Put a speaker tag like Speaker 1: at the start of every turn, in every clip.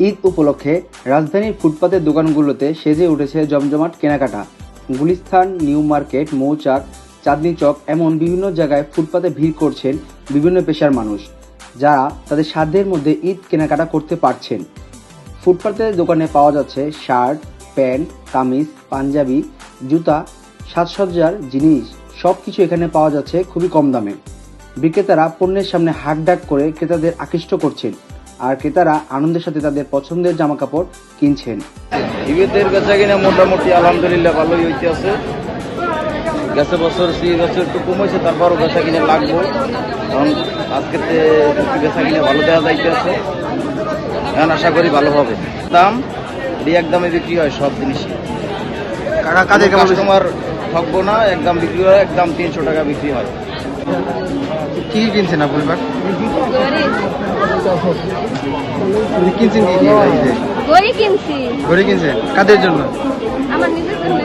Speaker 1: ঈদ উপলক্ষে রাজধানীর ফুটপাতের দোকানগুলোতে সেজে উঠেছে জমজমাট কেনাকাটা। গুলিস্তান, নিউ মার্কেট, মৌচাক, চাঁদনি চক এমন বিভিন্ন জায়গায় ফুটপাতে ভিড় করছেন বিভিন্ন পেশার মানুষ, যারা তাদের সাধ্যের মধ্যে ঈদ কেনাকাটা করতে পারছেন। ফুটপাতের দোকানে পাওয়া যাচ্ছে শার্ট, প্যান্ট, কামিজ, পাঞ্জাবি, জুতা, সাজসজ্জার জিনিস সব কিছু এখানে পাওয়া যাচ্ছে খুবই কম দামে। বিক্রেতারা পণ্যের সামনে হাক ডাক করে ক্রেতাদের আকৃষ্ট করছেন। আর ক্রেতারা আনন্দের সাথে তাদের পছন্দের জামা কাপড় কিনছেন।
Speaker 2: ঈদের বেচা কিনা মোটামুটি আলহামদুলিল্লাহ ভালোই হইতে আছে। গেছে বছর সেই বছর একটু কমেছে তারপরও বেচা কিনে লাগবো। কারণ আজকে বেচা কিনে ভালো দেওয়া যাইতে আছে। এখন আশা করি ভালো হবে। দাম এটি একদমে বিক্রি হয় সব জিনিসই।
Speaker 1: কাকা কাদের
Speaker 2: কাস্টমার ঠকবো না একদম বিক্রি হয় একদম তিনশো টাকা বিক্রি হয়।
Speaker 1: কি কিনছেন আপনি এবার? কিনছেন কি কি
Speaker 3: গড়ি কিনছি।
Speaker 1: ঘড়ি কিনছেন? কাদের জন্য?
Speaker 3: আমার নিজের জন্য।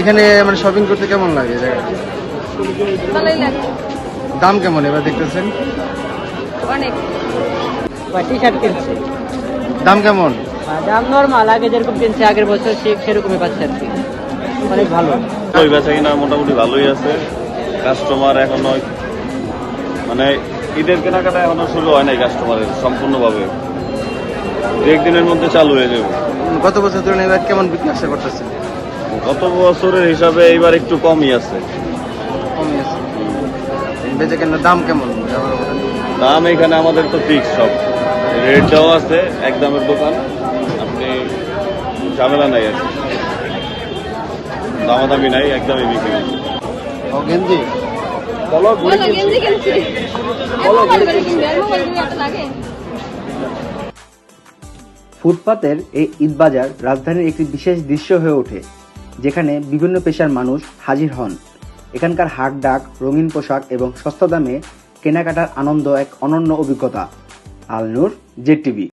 Speaker 1: এখানে মানে শপিং করতে কেমন লাগে জায়গাটা?
Speaker 3: ভালোই লাগে।
Speaker 1: দাম কেমন এবার দেখতেছেন?
Speaker 3: অনেক।
Speaker 4: টি শার্ট কিনছি।
Speaker 1: দাম কেমন?
Speaker 4: দাম নর্মাল আগে যেরকম কিনছে আগের বছর ঠিক সেরকমই পাচ্ছে আর কি। অনেক ভালো।
Speaker 5: ওই বেচা কিনা মোটামুটি ভালোই আছে। কাস্টমার এখনও মানে ঈদের কেনাকাটা এখনও শুরু হয় নাই কাস্টমারের সম্পূর্ণভাবে। দু একদিনের মধ্যে চালু হয়ে যাবে।
Speaker 1: গত বছর তুলনায় এবার কেমন বিক্রি আশা করতেছেন?
Speaker 5: গত বছরের হিসাবে এইবার একটু কমই আছে।
Speaker 1: কমই আছে। বেচে কেনার দাম কেমন?
Speaker 5: দাম এখানে আমাদের তো ফিক্স সব। রেট দেওয়া আছে এক দামের দোকান। আপনি ঝামেলা নাই আর কি। দামাদামি নাই একদমই বিক্রি
Speaker 1: ও গেঞ্জি?
Speaker 3: বলো গেঞ্জি কিনছি মোবাইল করে কিনবে আর মোবাইল দিয়ে এত লাগে।
Speaker 1: ফুটপাতের এই ঈদ বাজার রাজধানীর একটি বিশেষ দৃশ্য হয়ে ওঠে যেখানে বিভিন্ন পেশার মানুষ হাজির হন। এখানকার হাট ডাক রঙিন পোশাক এবং সস্তা দামে কেনাকাটার আনন্দ এক অনন্য অভিজ্ঞতা। Alnur Z TV.